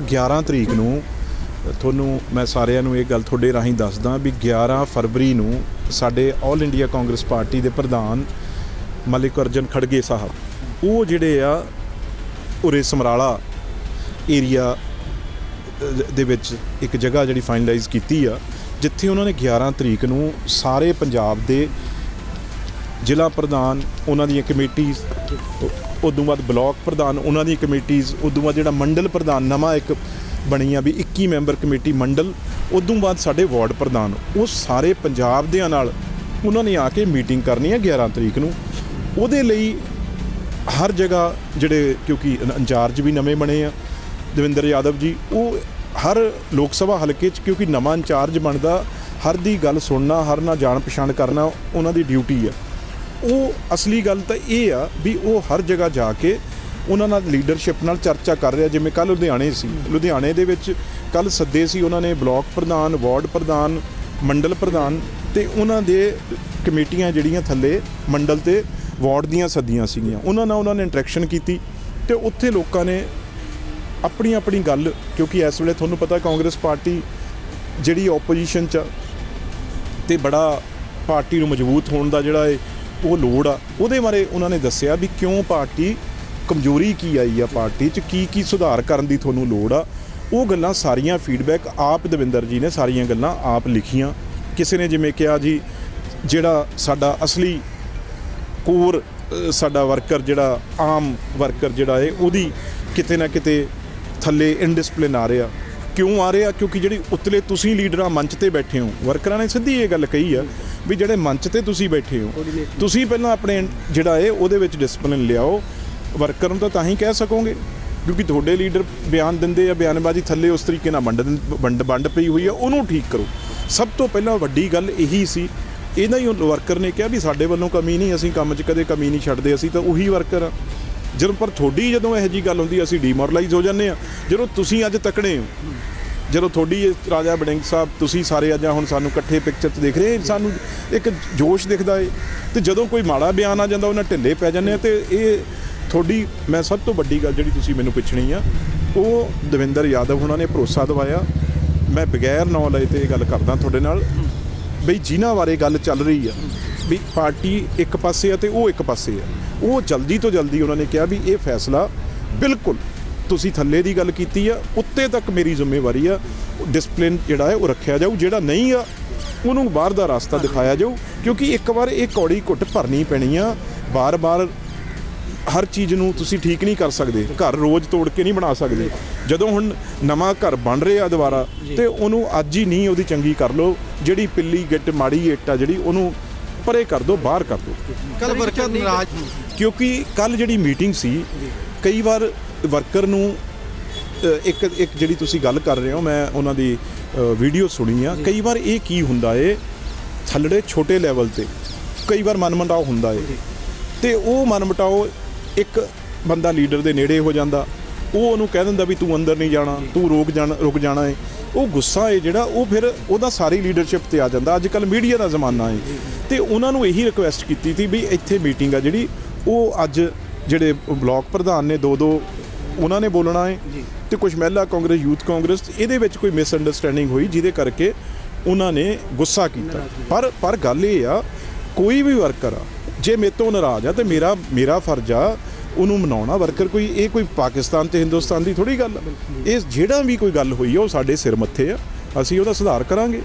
11 ਤਰੀਕ ਨੂੰ, ਤੁਹਾਨੂੰ ਮੈਂ ਸਾਰਿਆਂ ਨੂੰ ਇਹ ਗੱਲ ਤੁਹਾਡੇ ਰਾਹੀਂ ਦੱਸਦਾ ਵੀ 11 ਫਰਵਰੀ ਨੂੰ ਸਾਡੇ ਆਲ ਇੰਡੀਆ ਕਾਂਗਰਸ ਪਾਰਟੀ ਦੇ ਪ੍ਰਧਾਨ ਮਲਿਕ ਅਰਜਨ ਖੜਗੇ ਸਾਹਿਬ, ਉਹ ਜਿਹੜੇ ਆ ਉਰੇ ਸਮਰਾਲਾ ਏਰੀਆ ਦੇ ਵਿੱਚ ਇੱਕ ਜਗ੍ਹਾ ਜਿਹੜੀ ਫਾਈਨਲਾਈਜ਼ ਕੀਤੀ ਆ, ਜਿੱਥੇ ਉਹਨਾਂ ਨੇ 11 ਤਰੀਕ ਨੂੰ ਸਾਰੇ ਪੰਜਾਬ ਦੇ ਜ਼ਿਲ੍ਹਾ ਪ੍ਰਧਾਨ, ਉਹਨਾਂ ਦੀਆਂ ਕਮੇਟੀਆਂ ਉਦੋਂ ਬਾਅਦ ਬਲਾਕ ਪ੍ਰਧਾਨ, ਉਹਨਾਂ ਦੀ ਕਮੇਟੀਆਂ ਉਦੋਂ ਬਾਅਦ ਜਿਹੜਾ ਮੰਡਲ ਪ੍ਰਧਾਨ, ਨਵਾਂ ਇੱਕ ਬਣੀ ਆ ਵੀ 21 ਮੈਂਬਰ ਕਮੇਟੀ ਮੰਡਲ, ਉਦੋਂ ਬਾਅਦ ਸਾਡੇ ਵਾਰਡ ਪ੍ਰਧਾਨ, ਉਹ ਸਾਰੇ ਪੰਜਾਬ ਦਿਆਂ ਨਾਲ ਉਹਨਾਂ ਨੇ ਆ ਕੇ ਮੀਟਿੰਗ ਕਰਨੀ ਆ 11 ਤਰੀਕ ਨੂੰ। ਉਹਦੇ ਲਈ ਹਰ ਜਗ੍ਹਾ ਜਿਹੜੇ ਕਿਉਂਕਿ ਇੰਚਾਰਜ ਵੀ ਨਵੇਂ ਬਣੇ ਆ, ਦਵਿੰਦਰ ਯਾਦਵ ਜੀ, ਉਹ ਹਰ ਲੋਕ ਸਭਾ ਹਲਕੇ 'ਚ ਕਿਉਂਕਿ ਨਵਾਂ ਇੰਚਾਰਜ ਬਣਦਾ, ਹਰ ਦੀ ਗੱਲ ਸੁਣਨਾ, ਹਰ ਨਾਲ ਜਾਣ ਪਛਾਣ ਕਰਨਾ, ਉਹਨਾਂ ਦੀ ਡਿਊਟੀ ਆ। ਉਹ ਅਸਲੀ ਗੱਲ ਤਾਂ ਇਹ ਆ ਵੀ ਉਹ ਹਰ ਜਗ੍ਹਾ ਜਾ ਕੇ ਉਹਨਾਂ ਨਾਲ ਲੀਡਰਸ਼ਿਪ ਨਾਲ ਚਰਚਾ ਕਰ ਰਿਹਾ, ਜਿਵੇਂ ਕੱਲ ਲੁਧਿਆਣੇ ਸੀ। ਲੁਧਿਆਣੇ ਦੇ ਵਿੱਚ ਕੱਲ ਸੱਦੇ ਸੀ ਉਹਨਾਂ ਨੇ ਬਲਾਕ ਪ੍ਰਧਾਨ, ਵਾਰਡ ਪ੍ਰਧਾਨ, ਮੰਡਲ ਪ੍ਰਧਾਨ ਤੇ ਉਹਨਾਂ ਦੇ ਕਮੇਟੀਆਂ ਜਿਹੜੀਆਂ ਥੱਲੇ ਮੰਡਲ ਤੇ ਵਾਰਡ ਦੀਆਂ ਸੱਦੀਆਂ ਸੀਗੀਆਂ। ਉਹਨਾਂ ਨਾਲ ਉਹਨਾਂ ਨੇ ਇੰਟਰੈਕਸ਼ਨ ਕੀਤੀ ਤੇ ਉੱਥੇ ਲੋਕਾਂ ਨੇ ਆਪਣੀ ਆਪਣੀ ਗੱਲ, ਕਿਉਂਕਿ ਇਸ ਵੇਲੇ ਤੁਹਾਨੂੰ ਪਤਾ ਕਾਂਗਰਸ ਪਾਰਟੀ ਜਿਹੜੀ ਆਪੋਜੀਸ਼ਨ 'ਚ ਆ ਤੇ ਬੜਾ ਪਾਰਟੀ ਨੂੰ ਮਜ਼ਬੂਤ ਹੋਣ ਦਾ ਜਿਹੜਾ ਹੈ ਉਹ ਲੋੜ ਆ। ਉਹਦੇ ਬਾਰੇ ਉਹਨਾਂ ਨੇ ਦੱਸਿਆ ਵੀ ਕਿਉਂ ਪਾਰਟੀ ਕਮਜ਼ੋਰੀ ਕੀ ਆਈ ਆ ਪਾਰਟੀ 'ਚ, ਕੀ ਕੀ ਸੁਧਾਰ ਕਰਨ ਦੀ ਤੁਹਾਨੂੰ ਲੋੜ ਆ। ਉਹ ਗੱਲਾਂ ਸਾਰੀਆਂ ਫੀਡਬੈਕ ਆਪ ਦਵਿੰਦਰ ਜੀ ਨੇ ਸਾਰੀਆਂ ਗੱਲਾਂ ਆਪ ਲਿਖੀਆਂ। ਕਿਸੇ ਨੇ ਜਿਵੇਂ ਕਿਹਾ ਜੀ, ਜਿਹੜਾ ਸਾਡਾ ਅਸਲੀ ਕੋਰ ਸਾਡਾ ਵਰਕਰ ਜਿਹੜਾ ਆਮ ਵਰਕਰ ਜਿਹੜਾ ਹੈ ਉਹਦੀ ਕਿਤੇ ਨਾ ਕਿਤੇ ਥੱਲੇ ਇਨਡਿਸਪਲਿਨ ਆ ਰਿਹਾ। ਕਿਉਂ ਆ ਰਿਹਾ ਕਿਉਂਕਿ ਜਿਹੜੀ ਉਤਲੇ ਤੁਸੀਂ ਲੀਡਰਾਂ ਮੰਚ ਤੇ ਬੈਠੇ ਹੋ ਵਰਕਰਾਂ ਨੇ ਸਿੱਧੀ ਇਹ ਗੱਲ ਕਹੀ ਆ ਵੀ ਜਿਹੜੇ ਮੰਚ ਤੇ ਤੁਸੀਂ ਬੈਠੇ ਹੋ ਤੁਸੀਂ ਪਹਿਲਾਂ ਆਪਣੇ ਜਿਹੜਾ ਹੈ ਉਹਦੇ ਵਿੱਚ ਡਿਸਪਲਿਨ ਲਿਆਓ। ਵਰਕਰ ਨੂੰ ਤਾਂ ਤਾਂ ਹੀ ਕਹਿ ਸਕੋਗੇ ਕਿਉਂਕਿ ਤੁਹਾਡੇ ਲੀਡਰ ਬਿਆਨ ਦਿੰਦੇ ਆ ਬਿਆਨਬਾਜ਼ੀ ਥੱਲੇ ਉਸ ਤਰੀਕੇ ਨਾਲ ਵੰਡ ਵੰਡ ਵੰਡ ਪਈ ਹੋਈ ਆ ਉਹਨੂੰ ਠੀਕ ਕਰੋ। ਸਭ ਤੋਂ ਪਹਿਲਾਂ ਵੱਡੀ ਗੱਲ ਇਹੀ ਸੀ ਇਹਦਾ ਹੀ ਵਰਕਰ ਨੇ ਕਿਹਾ ਵੀ ਸਾਡੇ ਵੱਲੋਂ ਕਮੀ ਨਹੀਂ ਅਸੀਂ ਕੰਮ 'ਚ ਕਦੇ ਕਮੀ ਨਹੀਂ ਛੱਡਦੇ ਅਸੀਂ ਤਾਂ ਉਹੀ ਵਰਕਰ ਆ। ਜਦੋਂ ਪਰ ਤੁਹਾਡੀ ਜਦੋਂ ਇਹੋ ਜੀ ਗੱਲ ਹੁੰਦੀ, ਅਸੀਂ ਡੀਮੋਰਲਾਈਜ਼ ਹੋ ਜਾਂਦੇ ਆ ਜਦੋਂ ਤੁਸੀਂ ਅੱਜ ਤਕੜੇ ਹੋ, ਜਦੋਂ ਤੁਹਾਡੀ ਰਾਜਾ ਬਡਿੰਗ ਸਾਹਿਬ, ਤੁਸੀਂ ਸਾਰੇ ਅੱਜ ਹੁਣ ਸਾਨੂੰ ਇਕੱਠੇ ਪਿਕਚਰ 'ਚ ਦੇਖ ਰਹੇ ਸਾਨੂੰ ਇੱਕ ਜੋਸ਼ ਦਿਖਦਾ ਏ। ਤੇ ਜਦੋਂ ਕੋਈ ਮਾੜਾ ਬਿਆਨ ਆ ਜਾਂਦਾ, ਉਹਨਾਂ ਢਿੱਲੇ ਪੈ ਜਾਂਦੇ ਆ ਤੇ ਇਹ ਤੁਹਾਡੀ, ਮੈਂ ਸਭ ਤੋਂ ਵੱਡੀ ਗੱਲ ਜਿਹੜੀ ਤੁਸੀਂ ਮੈਨੂੰ ਪੁੱਛਣੀ ਆ, ਉਹ ਦਵਿੰਦਰ ਯਾਦਵ ਉਹਨਾਂ ਨੇ ਭਰੋਸਾ ਦਿਵਾਇਆ। ਮੈਂ ਬਗੈਰ ਨਾਂ ਲਏ ਤੇ ਇਹ ਗੱਲ ਕਰਦਾ ਤੁਹਾਡੇ ਨਾਲ, ਬਈ ਜਿਨ੍ਹਾਂ ਬਾਰੇ ਗੱਲ ਚੱਲ ਰਹੀ ਆ, ਵੀ ਪਾਰਟੀ ਇੱਕ ਪਾਸੇ ਆ ਤੇ ਉਹ ਇੱਕ ਪਾਸੇ ਆ। ਉਹ ਜਲਦੀ ਤੋਂ ਜਲਦੀ ਉਹਨਾਂ ਨੇ ਕਿਹਾ ਵੀ ਇਹ ਫੈਸਲਾ ਬਿਲਕੁਲ ਤੁਸੀਂ ਥੱਲੇ ਦੀ ਗੱਲ ਕੀਤੀ ਆ ਉੱਤੇ ਤੱਕ ਮੇਰੀ ਜ਼ਿੰਮੇਵਾਰੀ ਆ ਡਿਸਪਲਿਨ ਜਿਹੜਾ ਹੈ ਉਹ ਰੱਖਿਆ ਜਾਊ ਜਿਹੜਾ ਨਹੀਂ ਆ ਉਹਨੂੰ ਬਾਹਰ ਦਾ ਰਸਤਾ ਦਿਖਾਇਆ ਜਾਊ ਕਿਉਂਕਿ ਇੱਕ ਵਾਰ ਇਹ ਕੌੜੀ ਘੁੱਟ ਭਰਨੀ ਪੈਣੀ ਆ ਬਾਰ-ਬਾਰ ਹਰ ਚੀਜ਼ ਨੂੰ ਤੁਸੀਂ ਠੀਕ ਨਹੀਂ ਕਰ ਸਕਦੇ ਘਰ ਰੋਜ਼ ਤੋੜ ਕੇ ਨਹੀਂ ਬਣਾ ਸਕਦੇ। ਜਦੋਂ ਹੁਣ ਨਵਾਂ ਘਰ ਬਣ ਰਿਹਾ ਦੁਬਾਰਾ ਤੇ ਉਹਨੂੰ ਅੱਜ ਹੀ ਨਹੀਂ ਉਹਦੀ ਚੰਗੀ ਕਰ ਲਓ ਜਿਹੜੀ ਪਿੱਲੀ ਗਿੱਟ ਮਾੜੀ ਇੱਟ ਆ ਜਿਹੜੀ ਉਹਨੂੰ ਪਰੇ ਕਰ ਦਿਓ ਬਾਹਰ ਕਰ ਦਿਓ ਕੱਲ ਵਰਕਰ ਨਾਰਾਜ਼ ਕਿਉਂਕਿ ਕੱਲ ਜਿਹੜੀ ਮੀਟਿੰਗ ਸੀ ਕਈ ਵਾਰ ਵਰਕਰ ਨੂੰ ਇੱਕ ਇੱਕ ਜਿਹੜੀ ਤੁਸੀਂ ਗੱਲ ਕਰ ਰਹੇ ਹੋ ਮੈਂ ਉਹਨਾਂ ਦੀ ਵੀਡੀਓ ਸੁਣੀ ਆ। ਕਈ ਵਾਰ ਇਹ ਕੀ ਹੁੰਦਾ ਏ ਥੱਲੜੇ ਛੋਟੇ ਲੈਵਲ ਤੇ ਕਈ ਵਾਰ ਮਨਮਟਾਓ ਹੁੰਦਾ ਏ। ਤੇ ਉਹ ਮਨਮਟਾਓ ਇੱਕ ਬੰਦਾ ਲੀਡਰ ਦੇ ਨੇੜੇ ਹੋ ਜਾਂਦਾ। ਉਹ ਉਹਨੂੰ ਕਹਿ ਦਿੰਦਾ ਵੀ ਤੂੰ ਅੰਦਰ ਨਹੀਂ ਜਾਣਾ ਤੂੰ ਰੋਕ ਜਾਣਾ ਰੁਕ ਜਾਣਾ ਏ। ਉਹ ਗੁੱਸਾ ਏ ਜਿਹੜਾ ਉਹ ਫਿਰ ਉਹਦਾ ਸਾਰੀ ਲੀਡਰਸ਼ਿਪ ਤੇ ਆ ਜਾਂਦਾ। ਅੱਜ ਕੱਲ ਮੀਡੀਆ ਦਾ ਜ਼ਮਾਨਾ ਏ। ਤੇ ਉਹਨਾਂ ਨੂੰ ਇਹੀ ਰਿਕੁਐਸਟ ਕੀਤੀ ਸੀ ਵੀ ਇੱਥੇ ਮੀਟਿੰਗ ਆ ਜਿਹੜੀ ਉਹ ਅੱਜ ਜਿਹੜੇ ਬਲਾਕ ਪ੍ਰਧਾਨ ਨੇ ਦੋ ਦੋ ਉਹਨਾਂ ਨੇ ਬੋਲਣਾ ਏ ਤੇ ਕੁਝ ਮਹਿਲਾ ਕਾਂਗਰਸ ਯੂਥ ਕਾਂਗਰਸ ਇਹਦੇ ਵਿੱਚ ਕੋਈ ਮਿਸ ਅੰਡਰਸਟੈਂਡਿੰਗ ਹੋਈ ਜਿਹਦੇ ਕਰਕੇ ਉਹਨਾਂ ਨੇ ਗੁੱਸਾ ਕੀਤਾ। ਪਰ ਪਰ ਗੱਲ ਇਹ ਆ ਕੋਈ ਵੀ ਵਰਕਰ ਆ ਜੇ ਮੇਰੇ ਤੋਂ ਨਾਰਾਜ਼ ਆ ਤੇ ਮੇਰਾ ਮੇਰਾ ਫਰਜ਼ ਆ ਉਹਨੂੰ ਮਨਾਉਣਾ। ਵਰਕਰ ਕੋਈ ਇਹ ਕੋਈ ਪਾਕਿਸਤਾਨ ਤੇ ਹਿੰਦੁਸਤਾਨ ਦੀ ਥੋੜੀ ਗੱਲ ਇਹ ਜਿਹੜਾ ਵੀ ਕੋਈ ਗੱਲ ਹੋਈ ਆ ਉਹ ਸਾਡੇ ਸਿਰ ਮੱਥੇ ਆ। ਅਸੀਂ ਉਹਦਾ ਸੁਧਾਰ ਕਰਾਂਗੇ।